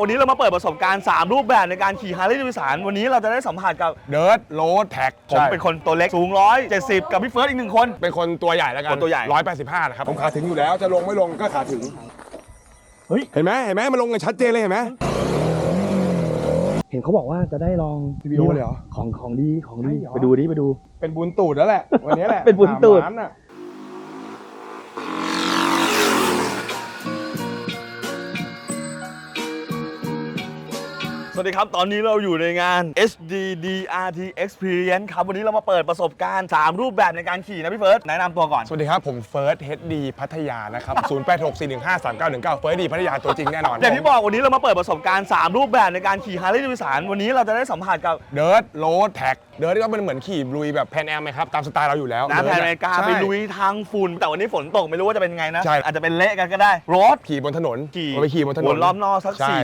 วันนี้เรามาเปิดประสบการณ์ 3 รูปแบบในการขี่ฮาร์เลย์ด v วิสานวันนี้เราจะได้สัมผัสกับเดิร์ดโรดแท็กผมเป็นคนตัวเล็กสูง 170 กับพี่เฟิร์สอีกหนึ่งคน เป็นคนตัวใหญ่แล้วกันคนตัวใหญ่ ร้อยแปดสิบห้านะครับ ผมขาถึงอยู่แล้วจะลงไม่ลงก็ขาถึง เฮ้ย เห็นไหมเห็นไหมมันลงกันชัดเจนเลยเห็นไหม เห็นเขาบอกว่าจะได้ลอง TVO เลยเหรอ ของของดีของดีใช่เหรอไปดูดิไปดู เป็นบุญตูดแล้วแหละ วันนี้แหละเป็นบุญตูด สามล้านน่ะ สวัสดีครับ ตอนนี้เราอยู่ในงาน HD DRT Experience ครับ วันนี้เรามาเปิดประสบการณ์ 3 รูปแบบในการขี่นะพี่เฟิร์ส แนะนำตัวก่อน สวัสดีครับ ผมเฟิร์สเฮดดีพัทยานะครับ 0 8 6 4 1 5 3 9 1 9 เฟิร์สดีพัทยาตัวจริงแน่นอนอย่างที่บอกวันนี้เรามาเปิดประสบการณ์ 3 รูปแบบในการขี่ฮาร์เลย์ด v วิสานวันนี้เราจะได้สัมผัสกับเดิร์ดโรดแท็กเดิร์ดก็เป็นเหมือนขี่ลุยแบบแพนแอมไหมครับตามสไตล์เราอยู่แล้วนะแผน Dirt อเมริกาใช่ไปลุยทางฝุ่นแต่วันนี้ฝนตกไม่รู้ว่าจะเป็นไงนะใช่อาจจะเป็นเละกันก็ได้รถขี่บนถนนขี่เราไปขี่บนถนวนนรอบนอกสักใช่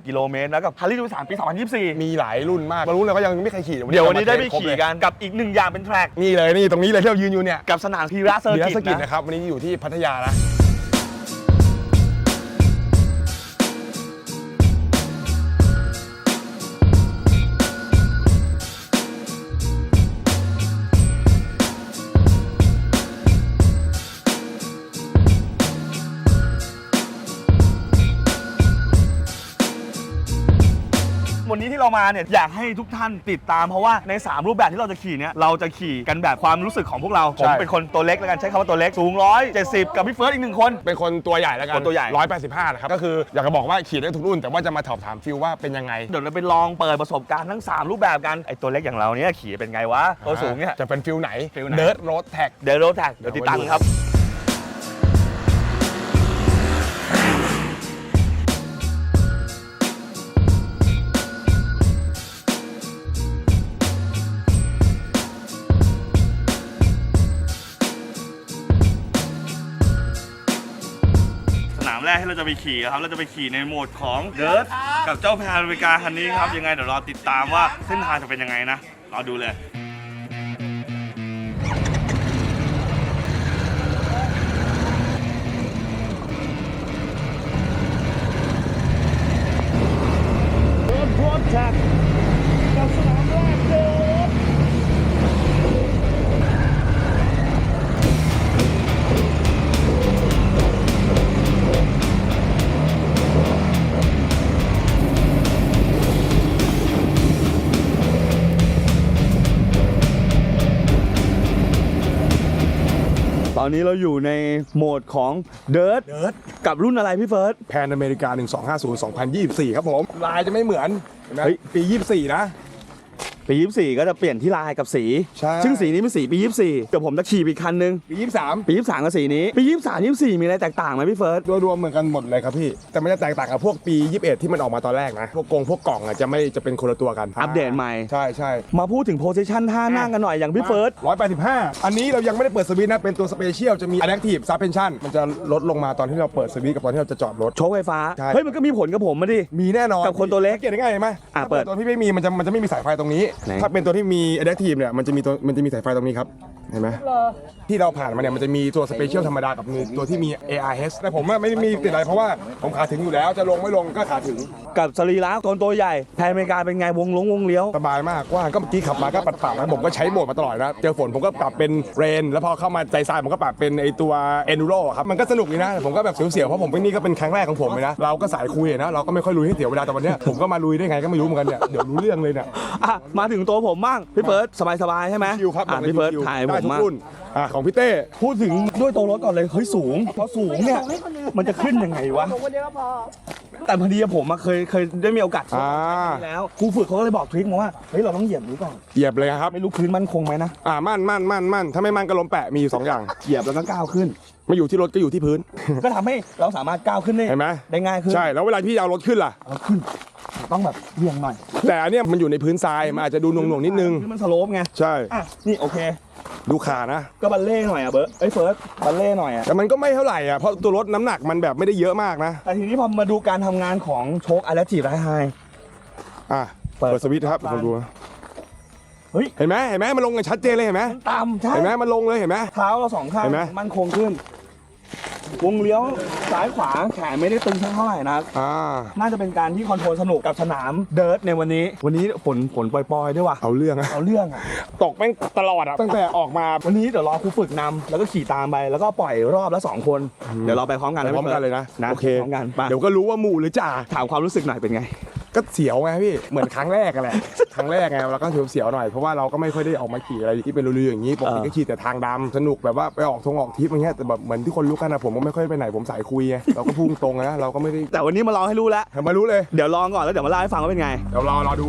40-50กิโลเมตรแล้วกับฮาร์เลย์ด v วิสานปี 2024 มีหลายรุ่นมากบางรุ่นเราก็ยังไม่เคยขี่เดี๋ยววันนี้ได้ไปเรามาเทสครบขี่เลยกันกับอีกหนึ่งอย่างเป็นแทร็กนี่เลยนี่ตรงนี้เลยที่เรายืนอยู่เนี่ยกับสนามพีระเซอร์เดียกิสตกิตนะนะครับวันนี้อยู่ที่พัทยานะ เรามาเนี่ยอยากให้ทุกท่านติดตาม เพราะว่าใน 3 รูปแบบที่เราจะขี่เนี่ยเราจะขี่กันแบบความรู้สึกของพวกเราผมเป็นคนตัวเล็กแล้วกันใช้คำว่าตัวเล็กสูง170 กับพี่เฟิร์สอีกหนึ่งคน เป็นคนตัวใหญ่แล้วกันคนตัวใหญ่ร้อยแปดสิบห้านะครับก็คืออยากจะบอกว่าขี่ได้ทุกรุ่น แต่ว่าจะมาถามถามฟิลว่าเป็นยังไงเดี๋ยวเราไปลองเปิดประสบการณ์ทั้ง 3 รูปแบบกันไอตัวเล็กอย่างเราเนี่ยขี่เป็นไงวะตัวสูงเนี่ย จะเป็นฟิลไหน ฟิลไหน เดิร์ดโรดแท็ก เดี๋ยวโรแท็กเดี๋ยวติดตั้งครับ กที่เราจะไปขี่ครับ เราจะไปขี่ในโหมดของเดิร์ดกับเจ้าแพนอเมริกาคันนี้ครับ ยังไงเดี๋ยวรอติดตามว่าเส้นทางจะเป็นยังไงนะ รอดูเลยกับสนามแรกเตอนนี้เราอยู่ในโหมดของเดิร์ด Dirt กับรุ่นอะไรพี่เฟิร์สแพนอเมริกา 1250 2024 ครับผม ลายจะไม่เหมือนเห็นไหมเฮ้ยปี 24 นะ ปี 24 ก็จะเปลี่ยนที่ลายกับสี ใช่ ซึ่งสีนี้เป็นสีปี 24 เดี๋ยวผมจะขี่ไปอีกคันนึง ปี23ปี 23 กับสีนี้ ปี 23 24 มีอะไรแตกต่างไหมพี่เฟิร์ส โดยรวมเหมือนกันหมดเลยครับพี่ แต่มันจะแตกต่างกับพวกปี 21 ที่มันออกมาตอนแรกนะ พวกกงพวกกล่องอะจะไม่จะเป็นคนละตัวกันอัปเดตใหม่ ใช่ใช่มาพูดถึงโพซิชันท่านั่งกันหน่อยอย่างพี่เฟิร์ส185อันนี้เรายังไม่ได้เปิดสวิตช์นะ เป็นตัวสเปเชียลจะมี Adaptive Suspension มันจะลดลงมาตอนที่เราเปิดสวิตช์กับตอนที่เราจะจอดรถ โชว์ไฟฟ้า ใช่ เฮ้ยมันก็มีผลกับผมมาดิ มีแน่นอนกับคนตัวเล็กสังเกตได้ง่ายเห็นไหมอะถ้าเปิดตัวที่ไม่มีมันจะมันจะไม่มีสายไฟตรงนี้ไหน ถ้าเป็นตัวที่มี Adaptive เนี่ยมันจะมีตัวมันจะมีสายไฟตรงนี้ครับ เห็นไหมที่เราผ่านมาเนี่ยมันจะมีตัวสเปเชียลธรรมดากับมีตัวที่มี ARS แต่ผมอะไม่ได้มีติดอะไรเพราะว่าผมขาถึงอยู่แล้ว จะลงไม่ลงก็ขาถึง กับสรีระตัวตัวใหญ่แพนอเมริกาเป็นไงวงลงวงเลี้ยว สบายมากกว่างก็เมื่อกี้ขับมาก็ปัดปากนะผมก็ใช้โหมดมาตลอดนะ เจอฝนผมก็ปรับเป็นเรน แล้วพอเข้ามาใจทรายผมก็ปรับเป็นไอตัว enduro ครับมันก็สนุกดีนะ ผมก็แบบเสียวๆเพราะผมเป็นนี่ก็เป็นครั้งแรกของผมเลยนะเราก็สายคุยอะนะเราก็ไม่ค่อยลุยให้เสียเวลาแต่วันเนี้ยผมก็มาลุยได้ไงก็ไม่รู้เหมือนกันเนี่ยเดี๋ยวรู้เรื่องเลยเนี่ยอะมาถึงตัวผมบ้างพี่เฟิร์สสบายๆใช่ไหมคิวครับอะบอกลพี่เฟิร์สคิวถ่ายได้ผมทุกมากรุ่นอะของพี่เต้พูดถึงด้วยตัวรถก่อนเลยเฮ้ยสูงพอสูงเนี่ยมันจะขึ้นยังไงวะคนเดียวก็พอแต่พอดีผมอะเคยเคยได้มีโอกาสอ่าแล้วครูฝึกเขาก็เลยบอกทริคมาว่าเฮ้ยเราต้องเหยียบนี้ก่อนเหยียบเลยครับไม่รู้พื้นมั่นคงไหมนะอ่ามั่นมั่นมั่นมั่นถ้าไม่มั่นก็ล้มแปะมีอยู่สองอย่างเหยียบแล้วก็ก้าวขึ้น ไม่อยู่ที่รถก็อยู่ที่พื้น ก็ทำให้เราสามารถก้าวขึ้นได้เห็นไหมได้ง่ายขึ้นใช่แล้วเวลาพี่เอารถขึ้นล่ะ เอาขึ้น ต้องแบบเบี่ยงหน่อยแต่อันเนี้ยมันอยู่ในพื้นทรายมันอาจจะดูหน่วงๆนิดนึง คือมันสโลปไงใช่ อะนี่โอเค ดูขานะก็บัลเล่หน่อยอะเบิร์ดเอ้ยเฟิร์สบัลเล่หน่อยอะแต่มันก็ไม่เท่าไหร่อะเพราะตัวรถน้ำหนักมันแบบไม่ได้เยอะมากนะแต่ทีนี้พอมาดูการทำงานของโชค Adaptive High High อะเปิด เปิดสวิตช์ครับผมดูนะเฮ้ย เห็นไหมเห็นไหมมันลงกันชัดเจนเลยเห็นไหมต่ำใช่เห็นไหมมันลงเลยเห็นไหม เท้าเราสองข้างเห็นไหม มั่นคงขึ้น วงเลี้ยวซ้ายขวาแขนไม่ได้ตึงเท่าไหร่นะอ่าน่าจะเป็นการที่คอนโทรลสนุกกับสนามเดิร์ทในวันนี้ วันนี้ฝนฝนปล่อยๆด้วยว่ะเอาเรื่องอะเอาเรื่องอะตกแม่งตลอดอะตั้งแต่ออกมาวันนี้เดี๋ยวรอครูฝึกนำแล้วก็ขี่ตามไปแล้วก็ปล่อยรอบละสองคน เดี๋ยวเราไปพร้อมกันไปพร้อมกันเลยนะนะโอเคพร้อมกันไปเดี๋ยวก็รู้ว่าหมู่หรือจ่าถามความรู้สึกหน่อยเป็นไง ก็เสียวไงพี่ เหมือนครั้งแรกกันแหละ ครั้งแรกไงเราก็เสียวๆหน่อย เพราะว่าเราก็ไม่ค่อยได้ออกมาขี่อะไรที่เป็นลุยๆอย่างนี้ ปกติก็ขี่แต่ทางดำสนุกแบบว่าไปออกทงออกทริปอย่างเงี้ย แต่แบบเหมือนที่คนรู้กันนะผมก็ไม่ค่อยไปไหนผมสายคุยไง เราก็พุ่งตรงนะ เราก็ไม่ได้แต่วันนี้มาลองให้รู้แล้วทำมารู้เลย เดี๋ยวลองก่อนแล้วเดี๋ยวมาเล่าให้ฟังว่าเป็นไง เดี๋ยวรอรอดู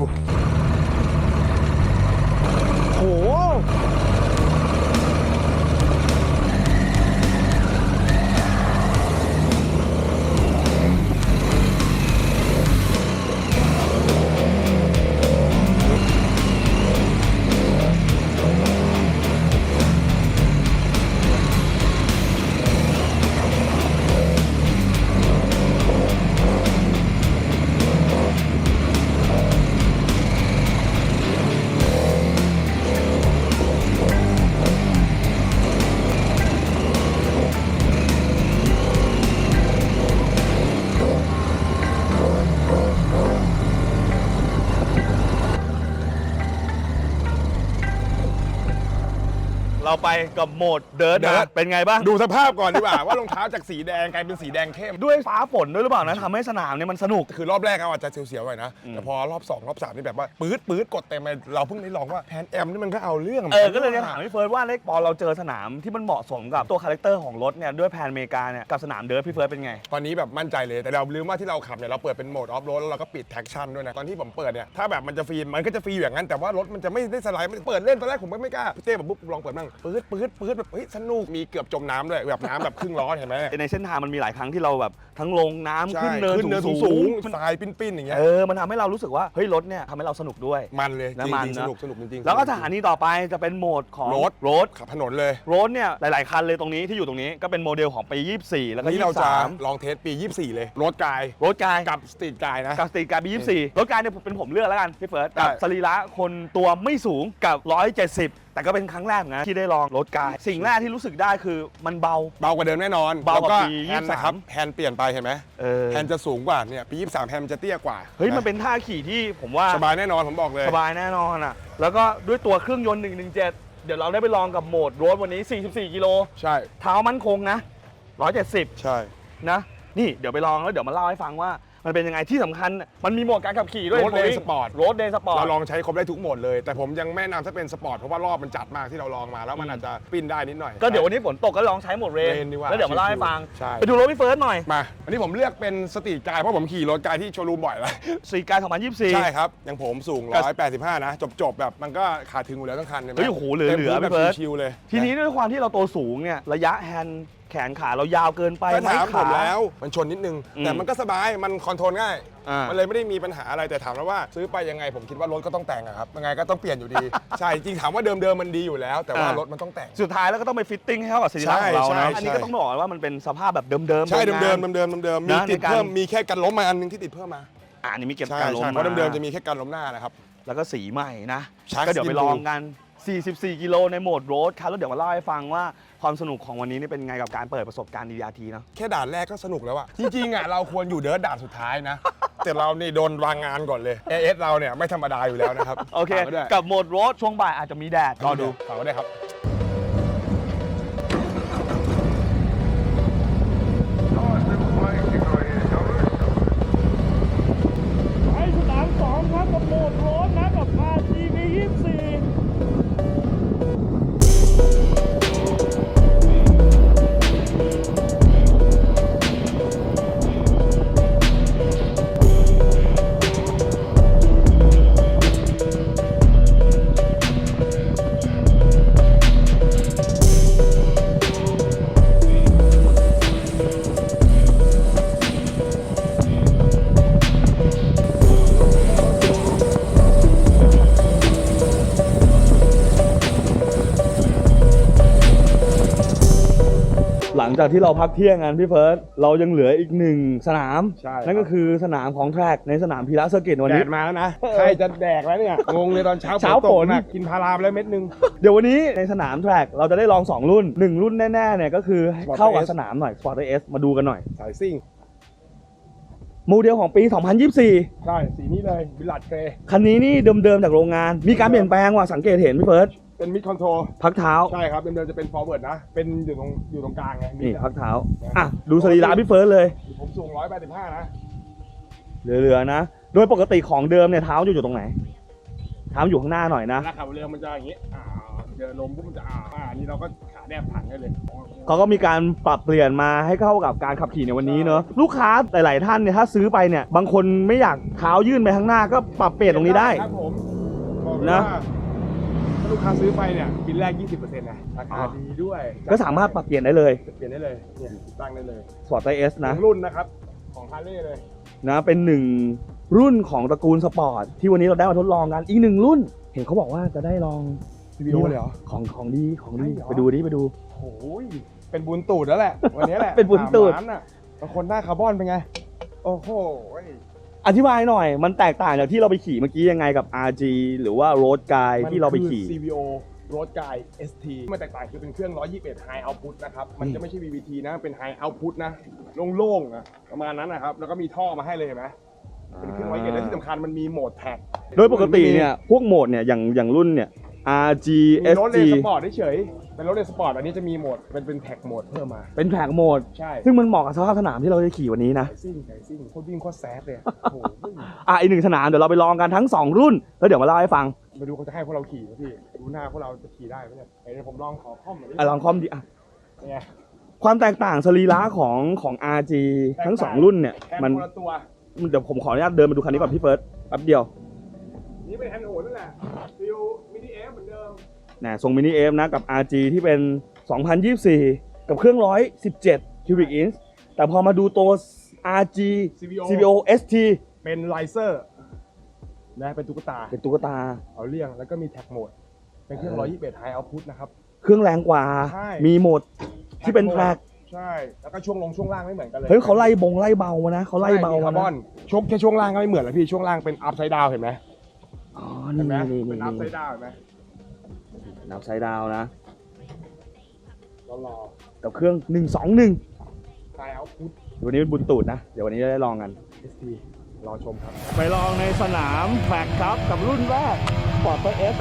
เราไปกับโหมดเดิร์ทเดิร์นะทเป็นไงบ้าง ดูสภาพก่อนดีกว่า ว่ารองเท้าจากสีแดงกลายเป็นสีแดงเข้ม ด้วยฟ้าฝนด้วยหรือเปล่านะทำให้สนามเนี่ยมันสนุก คือรอบแรกเอาอาจจะเสียวๆหน่อยนะ แต่พอรอบสองรอบสามนี่แบบว่า ปื๊ดปื๊ดกดเต็มเลยเราเพิ่งได้ลองว่าแพนแอมนี่มันก็เอาเรื่องหมืนเออนก็เลยจะถามพี่เฟิร์สว่าเล็กพอเราเจอสนามที่มันเหมาะสมกับตัวคาแรคเตอร์ของรถเนี่ยด้วยแพนอเมริกาเนี่ยกับสนามเดิร์ทพี่เฟิร์สเป็นไง ตอนนี้แบบมั่นใจเลยแต่เราลืมว่าที่เราขับเนี่ยเราเปิดเป็นโหมดออฟโรดแล้วเราก็ปิดแท็กชั่นด้วยนะตอนที่ผมเปิดเนี่ยถ้าแบบมันจะฟรีมันก็จะฟรีอย่างนั้นแต่ว่ารถมันจะไม่ได้สไลด์มันเปิดเล่นตอนแรกผมก็ไม่กล้าพี่เต้แบบปุ๊บลองเปิดบ้างปื๊ดปื๊ดปื๊ดแบบเฮ้ยสนุกมีเกือบจมน้ำด้วยแบบน้ำแบบครึ่งล้อเห็นไหมในเส้นทางมันมีหลายครั้งที่เราแบบทั้งลงน้ำใช่ขึ้นเนินขึ้นเนินสูสูงงๆมันๆทรายปิ้นๆอย่างเงี้ยเออมันทำให้เรารู้สึกว่าเฮ้ยรถเนี่ยทำให้เราสนุกด้วย มันเลยจน้ำมันริงๆนะสนุกสนุกจริงๆ แล้วก็สถานีต่อไปจะเป็นโหมดของรถรถขับถนนเลยรถเนี่ยหลาย ๆ คันเลยตรงนี้ที่อยู่ตรงนี้ก็เป็นโมเดลของปี 24 แล้วก็ นี่เราจะ23ลองเทสปี 24 เลยรถกายรถกาย กับสตรีทกายนะ กับสตรีทการปี24รถกายเนี่ยเป็นผมเลือกแล้วกันพี่เฟิร์สได้กับสรีระคนตัวไม่สูงกับ 170 แต่ก็เป็นครั้งแรกเหมือนกันที่ได้ลองรถกาย สิ่งแรกที่รู้สึกได้คือมันเบา เบากว่าเดิมแน่นอนเบากว่าแล้วปีแฮนด์นะครับ23แฮนด์เปลี่ยนไปเห็นไหมเออแฮนด์จะสูงกว่าเนี่ยปี 23 แฮนด์จะเตี้ยกว่าเฮ้ยมันเป็นท่าขี่ที่ผมว่าสบายแน่นอนผมบอกเลยสบายแน่นอนอะแล้วก็ด้วยตัวเครื่องยนต์ 117 เดี๋ยวเราได้ไปลองกับโหมดรถวันนี้ 44 กิโลใช่ เท้ามั่นคงนะ 170 ใช่นะนี่เดี๋ยวไปลองแล้วเดี๋ยวมาเล่าให้ฟังว่า มันเป็นยังไงที่สำคัญ มันมีโหมดการขับขี่ด้วยรถเลนสปอร์ตรถเดนสปอร์ต เราลองใช้ครบได้ทุกโหมดเลย แต่ผมยังไม่แนะนำถ้าเป็นสปอร์ตเพราะว่ารอบมันจัดมากที่เราลองมาแล้วมันอาจจะปิ้นได้นิดหน่อย ก็เดี๋ยววันนี้ฝนตกก็ลองใช้โหมดเรนเรนดีกว่าแล้วเดี๋ยวมาเล่าให้ฟัง ใช่ ไปดูรถพี่เฟิร์สหน่อยมา อันนี้ผมเลือกเป็นสตรีทกายเพราะผมขี่รถกายที่โชว์รูมบ่อยแล้ว สีกาย2024 ใช่ครับ อย่างผมสูงก็185 นะ จบๆ แบบมันก็ขาดถึงอยู่แล้วทั้งคันห็นไมเฮ้ยโอ้โหเหลือต็มเหลือพื้นพี่เฟิร์สแบบชิวๆเลย ทีนี้ด้วยความที่เราตัวสูงเนี่ยระยะแฮนด์แขนขาเรายาวเกินไปก็ไหมถามผขา มแล้ว มันชนนิดนึง อืมแต่มันก็สบาย มันคอนโทรลง่าย อ่ามั มันเลยไม่ได้มีปัญหาอะไร แต่ถามแล้วว่าซื้อไปยังไง ผมคิดว่ารถก็ต้องแต่งอะครับ ยังไงก็ต้องเปลี่ยนอยู่ดี ใช่ จริงถามว่าเดิมๆมันดีอยู่แล้ว แต่ว่าอ่ารรถมันต้องแต่ง สุดท้ายแล้วก็ต้องไปฟิตติ้งให้เข้ากับสรีระใช่ของเราใช่นะใช่ อันนี้ก็ต้องบอกว่ามันเป็นสภาพแบบเดิมๆใช่โรงงานเดิมๆเดิมๆเดิมๆมีนะติดในการเพิ่ม มีแค่กันล้มมาอันหนึงที่ติดเพิ่มมา อ่านี่มีเก็บใช่การล้มใช่เพราะมาเดิมๆจะมีแค่กันล้มหน้านะครับ แล้วก็สีใหม่นะ Shark ก็เดี๋ยวไป Skin ลอง Blue กัน 44 กิโลในโหมดโรดครับแล้วเดี๋ยวมาเล่าให้ฟังว่า ความสนุกของวันนี้นี่เป็นไงกับการเปิดประสบการณ์ DRT เนาะ แค่ด่านแรกก็สนุกแล้วอะจริงๆอะเราควรอยู่เดิร์ดด่านสุดท้ายนะ แต่เรานี่โดนวางงานก่อนเลย AS เราเนี่ยไม่ธรรมดาอยู่แล้วนะครับโอเค ฝากไว้ด้วยกับโหมดโรดช่วงบ่ายอาจจะมีแดดรอดูฝากไว้ด้วยครับ จากที่เราพักเที่ยงกันพี่เฟิร์สเรายังเหลืออีกหนึ่งสนาม ใช่นั่นก็คือสนามของแทร็กในสนามพีระเซอร์กิตวันแดนี้ ดมาแล้วนะ ใครจะแดกแล้วเนี่ย งงเลยตอนเช้าเช้าตกฝนหนักกินพาราไปแล้วเม็ดนึง เดี๋ยววันนี้ในสนามแทร็กเราจะได้ลอง 2 รุ่น 1 รุ่นแน่ๆเนี่ยก็คือ Sport เข้ากับ S สนามหน่อย Sport S มาดูกันหน่อย สายซิ่ง โมเดลของปี 2024 ใช่ สีนี้เลยบิลลัดเกรย์คันนี้นี่เดิมๆจากโรงงาน มีการเปลี่ยนแปลงว่ะสังเกตเห็นพี่เฟิร์ส เป็นมิดคอนโทรลพักเท้า ใช่ครับเดิมๆจะเป็นฟอร์เวิร์ดนะ เป็นอยู่ตรงอยู่ตรงกลางไงนี่ดอะพักเท้า อะ ดูสรีระพี่เฟิร์สเลย ผมสูง185นะ เหลือๆนะ โดยปกติของเดิมเนี่ยเท้าอยู่อยู่ตรงไหน เท้าอยู่ข้างหน้าหน่อยนะแล้วขับเรือมันจะอย่างงี้อ่าเจอลมปุ๊บมันจะอ่าอ่าอันนี้เราก็ขาแนบถังได้เลย เขาก็มีการปรับเปลี่ยนมาให้เข้ากับการขับขี่ในวันนี้เนอะลูกค้าหลาย ๆ ท่านเนี่ยถ้าซื้อไปเนี่ย บางคนไม่อยากเท้ายื่นไปข้างหน้าก็ปรับเปลี่ยนตรงนี้ได้ครับผมบอกเลยนะว่า ถ้าลูกค้าซื้อไปเนี่ยบินแรก 20%นะราคาอ๋อดีด้วยก็สามารถปรับเปลี่ยนได้เลยเปลี่ยนได้เลยเนี่ยตั้งได้เลยสปอร์ตไเอสนะทั้งรุ่นนะครับของฮาร์เลย์เลยนะเป็นหนึ่งรุ่นของตระกูลสปอร์ตที่วันนี้เราได้มาทดลองกันอีกหนึ่งรุ่น เห็นเขาบอกว่าจะได้ลอง CVO เลยเหรอของของดีของดีใช่เหรอไปดูดิไปดูโอ้ยเป็นบุญตูดแล้วแหละวันนี้แหละเป็นบุญตูดสามล้านอะบางคนหน้าคาร์บอนเป็นไง โอ้โห อธิบายหน่อย มันแตกต่างจากที่เราไปขี่เมื่อกี้ยังไงกับ RG หรือว่า Road Guy ที่เราไปขี่ มันคือ CVO Road Guide ST มันแตกต่างคือเป็นเครื่อง 121 High Output นะครับ มันจะไม่ใช่ VVT นะ เป็น High Output นะ โล่งๆนะประมาณนั้นนะครับ แล้วก็มีท่อมาให้เลยเห็นไหมเป็นเครื่อง121และที่สำคัญมันมีโหมดแท็ก โดยปกติเนี่ย พวกโหมดเนี่ย อย่างอย่างรุ่นเนี่ย RG มีรถเล SG นสปอร์ตเฉยๆเป็นรถเลนสปอร์ตอันนี้จะมีโหมดเป็นเป็นแท็กโหมดเพิ่มมา เป็นแทร็กโหมด ใช่ซึ่งมันเหมาะกับสภาพสนามที่เราจะขี่วันนี้นะ ไก่ซิ่งไก่ซิ่งโคตรวิ่งโคตรแซดเลยอะโอ้โหอะอีกหนึ่งสนามเดี๋ยวเราไปลองกันทั้ง 2 รุ่น แล้วเดี๋ยวมาเล่าให้ฟังมาดูเขาจะให้พวกเราขี่ไหมพี่ดูหน้าพวกเราจะขี่ได้ไหมเนี่ยเดี๋ยวผมลองขอข้อมหน่อยดิอะลองคอมดีอะเป็นไง ความแตกต่างสรีระของของ RG ทั้ง แตกต่าง 2 รุ่นเนี่ยแทนมันคนละตัว เดี๋ยวผมขออนุญาตเดินมาดูคันนี้ก่อนพี่เฟิร์สแป๊บเดียว นี่เป็นแฮนด์โหนนั่นแหละฟิว นะทรงมินิเอฟนะกับ RG ที่เป็น 2024 กับเครื่อง 117 cubic inch แต่พอมาดูตัว RG CVO CVO ST เป็นไลเซอร์นะเป็นตุ๊กตา เป็นตุ๊กตา เอาเรื่องแล้วก็มีแท็กโหมด เป็นเครื่องเออ121 High Output นะครับ เครื่องแรงกว่า ใช่ มีโหมดที่เป็นแทร็กใช่ แล้วก็ช่วงลงช่วงล่างไม่เหมือนกันเลยเฮ้ยเขาไล่บงไล่เบามานะเขาไล่เบาใช่มาคาร์บอนะนช่วงแค่ช่วงล่างก็ไม่เหมือนแล้วพี่ช่วงล่างเป็นอัพไซด์ดาวเห็นไหมอ๋อเห็นี่นไหมนี่เป็นี่นอัพไซนี่ด์ดาวเห็นไหม นับไซด์ดาวนะรอกับเครื่อง121ๆ High Output วันนี้เป็นบุญตูดนะ เดี๋ยววันนี้จะได้ลองกัน ST รอชมครับ ไปลองในสนามแฟกครับกับรุ่นแรกปอร์ตเอส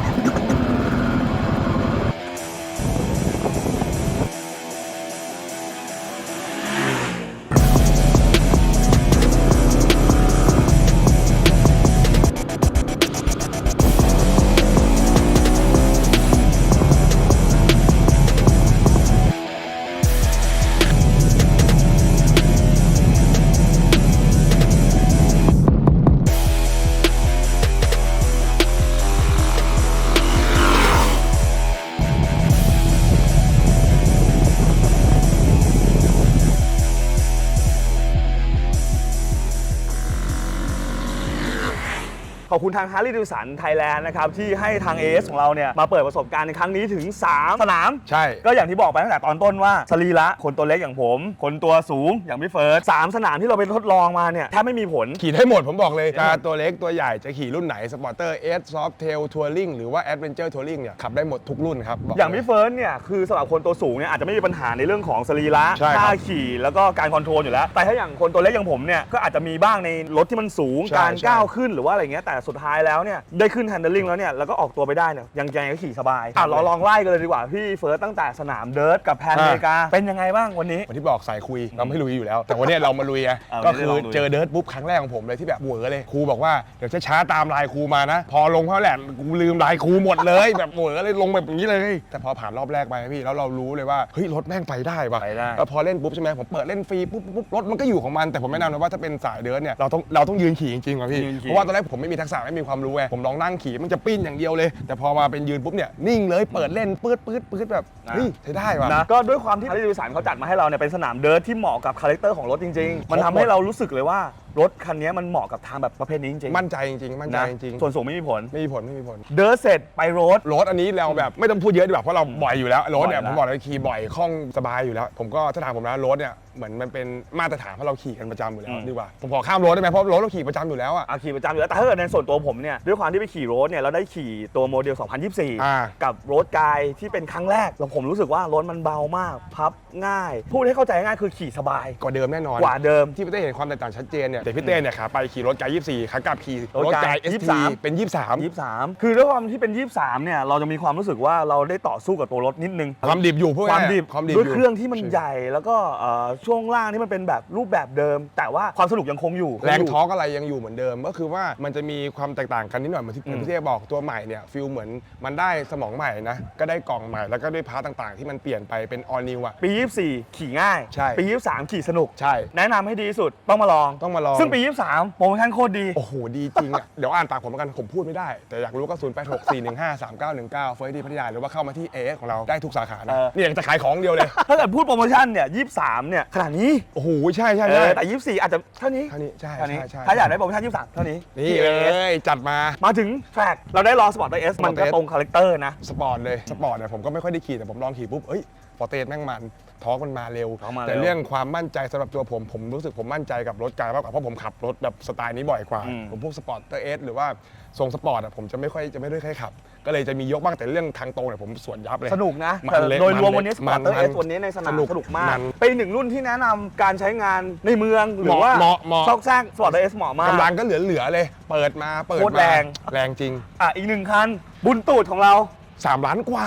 ขอบคุณทาง Harley Davidson Thailand นะครับที่ให้ทาง AS ของเราเนี่ยมาเปิดประสบการณ์ในครั้งนี้ถึง 3 สนาม ใช่ ก็อย่างที่บอกไปตั้งแต่ตอนต้นว่าสรีระคนตัวเล็กอย่างผม คนตัวสูงอย่างพี่เฟิร์สสามสนามที่เราไปทดลองมาเนี่ยแทบไม่มีผล ขี่ได้หมดผมบอกเลยได้หมดจะตัวเล็กตัวใหญ่จะขี่รุ่นไหนสปอร์เตอร์เอสซอฟเทลทัวริงหรือว่าแอดเวนเจอร์ทัวริงเนี่ยขับได้หมดทุกรุ่นครับบกอย่างเลพี่เฟิร์สเนี่ยคือสำหรับคนตัวสูงเนี่ยอาจจะไม่มีปัญหาในเรื่องของสรีระใช่ครับท่าขี่แล้วก็การคอนโทรลอยู่แล้ว แต่ถ้าอย่างคนตัวเล็กอย่างผมเนี่ยก็อาจจะมีบ้างในรถที่มันสูงใช่การใช่ ก้าวขึ้นหรือว่าอะไรเงี้ยแต่สุดท้ายแล้วเนี่ยได้ขึ้น handling แล้วเนี่ยแล้วก็ออกตัวไปได้เนี่ยยังไงก็ขี่สบายอะเราลองไล่กันเลยดีกว่าพี่เฟิร์สตั้งแต่สนามเดิร์ทกับแพนอเมริกาเป็นยังไงบ้างวันนี้ วันที่บอกสายคุยเราไม่ลุยอยู่แล้ว แต่วันเนี้ยเรามาลุยไงเอาก็ไม่ได้คือลองลุยเจอเดิร์ดปุ๊บครั้งแรกของผมเลยที่แบบเหวอเลยครูบอกว่าเดี๋ยวช้าๆตามลายครูมานะ พอลงเท่าแหละกูลืมลายครูหมดเลยแบบเหวอเลยลงแบบนี้เลย แต่พอผ่านรอบแรกไปพี่แล้วเรารู้เลยว่าเฮ้ยรถแม่งไปได้ว่ะไปได้แล้วพอเล่นปุ๊บใช่ไหมผมเปิดเล่นฟรีปุ๊บปุ๊บรถมันก็อยู่ของมันแต่ผมแนะนำนะว่าถ้าเป็นสายเดิร์ดเนี่ยเราต้องเราต้องยืนขี่จริงๆว่ะพี่ยืนขี่เพราะว่าตอนแรกผมไม่มีทักษะไม่มีความรู้ไงผมลองนั่งขี่มันจะปิ้นอย่างเดียวเลย แต่พอมาเป็นยืนปุ๊บเนี่ยนิ่งเลยเปิดเล่นปื๊ดปื๊ดปื๊ดแบบเฮ้ยใช้ได้ว่ะ นะก็ด้วยความที่ Harley Davidson เขาจัดมาให้เราเนี่ยเป็นสนามเดิร์ทที่เหมาะกับคาแรคเตอร์ของรถจริง ๆ มันทำให้เรารู้สึกเลยว่ารถคันนี้มันเหมาะกับทางแบบประเภทนี้จริงๆมั่นใจจริงๆมั่นใจนะจริงๆส่วนสูงไม่มีผล ไม่มีผลไม่มีผล เดินเสร็จไปโรด รถอันนี้เราแบบไม่ต้องพูดเยอะดีกว่าเพราะเราบ่อยอยู่แล้วรถเนี่ยบ่อยแล้วผมบอกเลยขี่บ่อยคล่องสบายอยู่แล้ว ผมก็ถ้าถามผมนะรถเนี่ย เหมือนมันเป็นมาตรฐานเพราะเราขี่กันประจำอยู่แล้วดีกว่าผมขอข้ามรถได้ไหมเพราะรถเราขี่ประจำอยู่แล้วอะ อาขี่ประจำอยู่แล้วแต่ถ้าเกิดในส่วนตัวผมเนี่ยด้วยความที่ไปขี่โรดเนี่ยเราได้ขี่ตัวโมเดล อ่า 2024 กับโรดกายที่เป็นครั้งแรกแล้วผมรู้สึกว่ารถมันเบามาก พับง่าย พูดให้เข้าใจง่ายคือขี่สบายกว่าเดิมแน่นอน กว่าเดิม ที่พี่เต้เห็นความแตกต่างชัดเจนเนี่ยแต่พี่เต้เนี่ยขาไปขี่รถไกด์24ขากลับขี่รถไกด์ไกด์ ST 23 เป็น 23 23 คือด้วยความที่เป็น 23เนี่ยเราจะมีความรู้สึกว่าเราได้ต่อสู้กับตัวรถนิดนึง ความดิบอยู่พวกความดิบความดิบด้วยยู่ เครื่องที่มันใหญ่แล้วก็เอ่อช่วงล่างที่มันเป็นแบบรูปแบบเดิม แต่ว่าความสนุกยังคงอยู่ แรงคยู่ท้อร์กอะไรยังอยู่เหมือนเดิม ก็คือว่ามันจะมีความแตกต่างกันนิดหน่อยเหมือนที่เหมือนที่เต้บอกตัวใหม่เนี่ยฟิลเหมือนมันได้สมองใหม่นะก็ได้กล่องใหม่แล้วก็ด้วยพาร์ทต่างๆ ที่มันเปลี่ยนไปเป็นออนิวอะปี 24 ขี่ง่าย ใช่ ปี 23 ขี่สนุก ใช่ แนะนำให้ดีที่สุดต้องมาลอง ต้องมาลอง ซึ่งปี 23โปรโมชั่นโคตรดี โอ้โห ดีจริงอะ เดี๋ยวอ่านปากผมแล้วกัน ผมพูดไม่ได้ แต่อยากรู้ก็ 0 8 6 4 1 5 3 9 1 9 เฟอร์ดีพัทยาหรือว่าเข้ามาที่ AS ของเราได้ทุกสาขานะเออนี่อยากจะขายของเดียวเลย ถ้าเกิดพูดโปรโมชั่นเนี่ย 23 เนี่ยขนาดนี้โอ้โหใช่ใช่เอใช่อแต่24อาจจะเท่านี้เท่านี้ใช่เท่านี้ใช่ใช่ถ้าอยากได้โปรโมชั่น23เท่านี้ นี่เลยจัดมา มาถึงแทร็กเราได้ลองสปอร์ตเอสมันก็ Sport S ตรงคาแรคเตอร์นะ สปอร์ตเลยสปอร์ตเนี่ยผมก็ไม่ค่อยได้ขี่แต่ผมลองขี่ปุ๊บเอ้ย ฟอร์เตสแม่งมันท้องมันมาเร็ว ท้องมาเร็ว แต่เรื่องความมั่นใจสำหรับตัวผม ผมรู้สึกผมมั่นใจกับรถกายมากกว่าเพราะผมขับรถแบบสไตล์นี้บ่อยกว่าอืมผมพวกสปอร์ตเตอร์เอสหรือว่าทรงสปอร์ตอะผมจะไม่ค่อยจะไม่ได้ค่อยขับ ก็เลยจะมียกบ้างแต่เรื่องทางตรงเนี่ยผมสวนยับเลยสนุกนะมันแต่เละโดยรวมมันเละวันนี้สปอร์ตเตอร์มัเอนสวันนี้ในสนามสนุกสนุกมากมันเป็นอีกหนึ่งรุ่นที่แนะนำการใช้งานในเมืองหรือว่าเหมาะเหมาะ ซอกแซกสปอร์ตเอสเหมาะมาก กำลังก็เหลือๆเลย เปิดมาเปิดโคตรมาแรง แรงจริง อะอีกหนึ่งคันบุญตูดของเรา 3 ล้านกว่า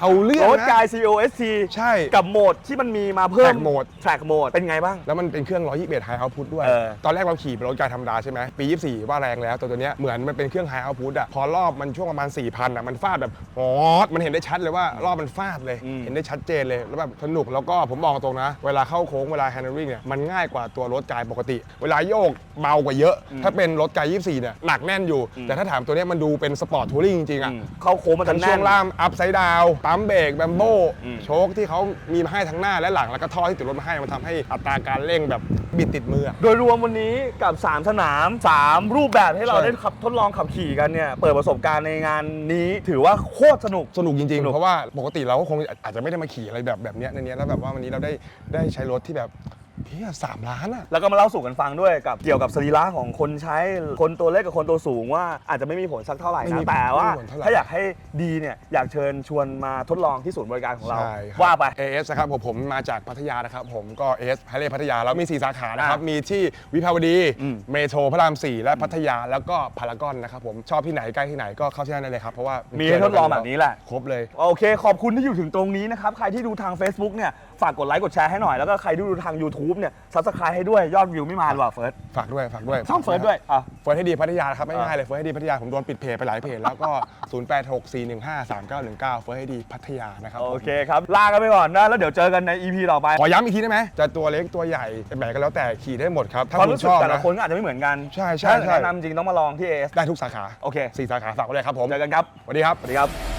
เอาเรื่องโรถนะกาย COST ใช่กับโหมดที่มันมีมาเพิ่ม Track mode Track mode เป็นไงบ้าง แล้วมันเป็นเครื่อง 121 High Output ด้วย เออ ตอนแรกเราขี่เป็นรถกายธรรมดาใช่ไหมปี 24 ว่าแรงแล้วแต่ตัวเนี้ยเหมือนมันเป็นเครื่อง High Output อะพอรอบมันช่วงประมาณ 4,000อะมันฟาดแบบฮอดมันเห็นได้ชัดเลยว่ารอบมันฟาดเลยอืมเห็นได้ชัดเจนเลย แล้วแบบสนุกแล้วก็ผมบอกตรงนะ เวลาเข้าโค้งเวลา handling เนี่ยมันง่ายกว่าตัวรถกายปกติ เวลาโยกเบากว่าเยอะ ถ้าเป็นรถกาย 24 เนี่ยหนักแน่นอยู่ แต่ถ้าถามตัวเนี้ยมันดูเป็นสปอร์ตทัวริงจริงๆอะ เข้าโค้งมันจะทั้งแน่ช่วนงล่างอัพไซด์ดาวปั๊มเบรกแบมโบอืมโชคที่เขามีมาให้ทั้งหน้าและหลัง แล้วก็ท่อที่ติดรถมาให้มันทำให้อัตราการเร่งแบบบิดติดมืออะ โดยรวมวันนี้กับ 3 สนาม 3 รูปแบบให้เราใช่ ได้ขับทดลองขับขี่กันเนี่ย เปิดประสบการณ์ในงานนี้ถือว่าโคตรสนุก สนุกจริงสๆนุกเพราะว่าปกติเราก็คงอาจจะไม่ได้มาขี่อะไรแบบแบบเนี้ยในเนี้ยแล้วแบบว่าวันนี้เราได้ได้ใช้รถที่แบบ เพี้ยสามล้านอะ แล้วก็มาเล่าสู่กันฟังด้วยกับเกี่ยวกับสรีระของคนใช้คนตัวเล็กกับคนตัวสูงว่าอาจจะไม่มีผลสักเท่าไหร่ไม่มีนะแต่ว่าไม่มีผลเท่าไหร่ ถ้าอยากให้ดีเนี่ยอยากเชิญชวนมาทดลองที่ศูนย์บริการของเราใช่ครับ ว่าไป AS นะครับผมผมมาจากพัทยานะครับ ผมก็ AS ไฮเล่พัทยาแล้วมี 4 สาขานะครับ อะมีที่วิภาวดีอืม เมโทรพระราม 4 และพัทยาแล้วก็พารากอนนะครับผมชอบที่ไหนใกล้ที่ไหนก็เข้าที่นั่นได้เลยครับ เพราะว่ามีมีให้ทดลองแบบนี้แหละ ครบเลย โอเค ขอบคุณที่อยู่ถึงตรงนี้นะครับ ใครที่ดูทาง Facebook เนี่ย ฝากกดไลค์ กดแชร์ให้หน่อย แล้วก็ใครที่ดูทาง YouTube เนี่ย Subscribe ให้ด้วยยอดวิวไม่มาหรือเปล่าเฟิร์สฝากด้วยฝากด้วยช่องเฟิร์สด้วยอะ เฟิร์สให้ดีพัทยาครับไม่อะง่ายเลยเฟิร์สให้ดีพัทยาผมโดนปิดเพจไปหลายเพจแล้วก็ 0864153919 เฟิร์สให้ดีพัทยานะครับผมโอเคครับ ลากันไปก่อนนะ แล้วเดี๋ยวเจอกันใน EP ต่อไปขอย้ำอีกทีได้ไหมจะตัวเล็กตัวใหญ่แบบไหนก็แล้วแต่ขี่ได้หมดครับถ้าความคุณรู้สึชกอบแต่ละนะ คนก็อาจจะไม่เหมือนกันใช่ใช่ถ้าใช่ แนะนำจริงต้องมาลองที่ AS ได้ทุกสาขาโอเคสี่สาขาฝากไว้เลยครับผมเจอกันครับสวัสดีครับ สวัสดีครับ